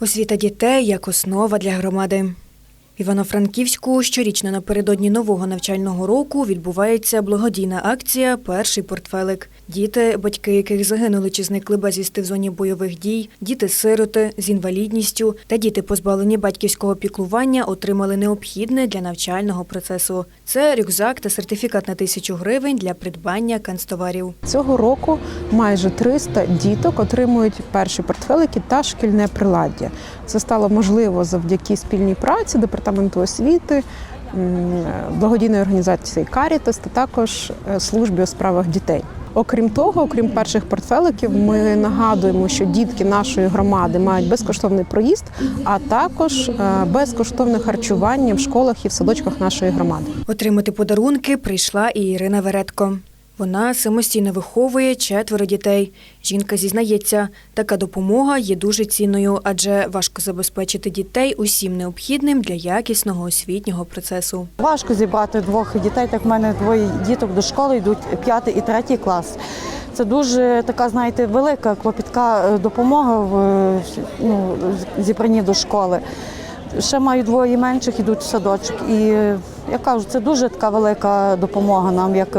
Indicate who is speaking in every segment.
Speaker 1: Освіта дітей як основа для громади. В Івано-Франківську щорічно напередодні нового навчального року відбувається благодійна акція Перший портфелик. Діти, батьки яких загинули чи зникли безвісти в зоні бойових дій, діти-сироти з інвалідністю та діти, позбавлені батьківського піклування, отримали необхідне для навчального процесу. Це рюкзак та сертифікат на тисячу гривень для придбання канцтоварів.
Speaker 2: Цього року майже 300 діток отримують перші портфелики та шкільне приладдя. Це стало можливо завдяки спільній праці департаменту освіти, благодійної організації Карітас та також е, службі у справах дітей. Окрім того, окрім перших портфеликів, ми нагадуємо, що дітки нашої громади мають безкоштовний проїзд, а також е, безкоштовне харчування в школах і в садочках нашої громади.
Speaker 1: Отримати подарунки прийшла і Ірина Веретко. Вона самостійно виховує четверо дітей. Жінка зізнається, така допомога є дуже цінною, адже важко забезпечити дітей усім необхідним для якісного освітнього процесу.
Speaker 3: Важко зібрати двох дітей, так в мене двоє діток до школи йдуть п'ятий і третій клас. Це дуже така, знаєте, велика клопітка е, допомога в е, ну, зібранні до школи. Ще маю двоє менших, ідуть в садочок. І я кажу, це дуже така велика допомога нам, як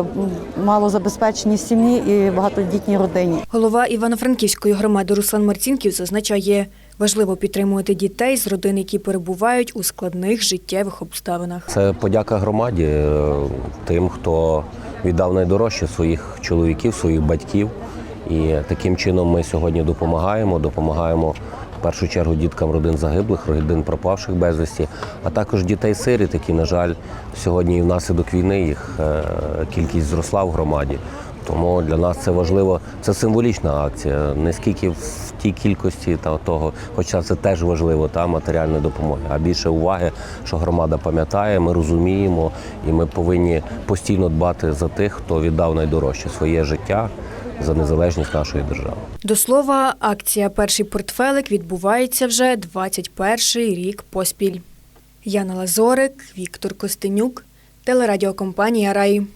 Speaker 3: малозабезпеченій сім'ї і багатодітній родині.
Speaker 1: Голова Івано-Франківської громади Руслан Марцінків зазначає, важливо підтримувати дітей з родин, які перебувають у складних життєвих обставинах.
Speaker 4: Це подяка громаді е, тим, хто віддав найдорожче своїх чоловіків, своїх батьків. І таким чином ми сьогодні допомагаємо. Допомагаємо першу чергу діткам родин загиблих, родин пропавших безвісті, а також дітей-сиріт, які, на жаль, сьогодні і внаслідок війни їх е, кількість зросла в громаді. Тому для нас це важливо, це символічна акція. Не скільки в тій кількості та того, хоча це теж важливо, та матеріальної допомоги, а більше уваги, що громада пам'ятає, ми розуміємо, і ми повинні постійно дбати за тих, хто віддав найдорожче своє життя за незалежність нашої держави.
Speaker 1: До слова, акція Перший портфелик відбувається вже 21-й рік поспіль. Яна Лазорик, Віктор Костенюк, телерадіокомпанія Рай.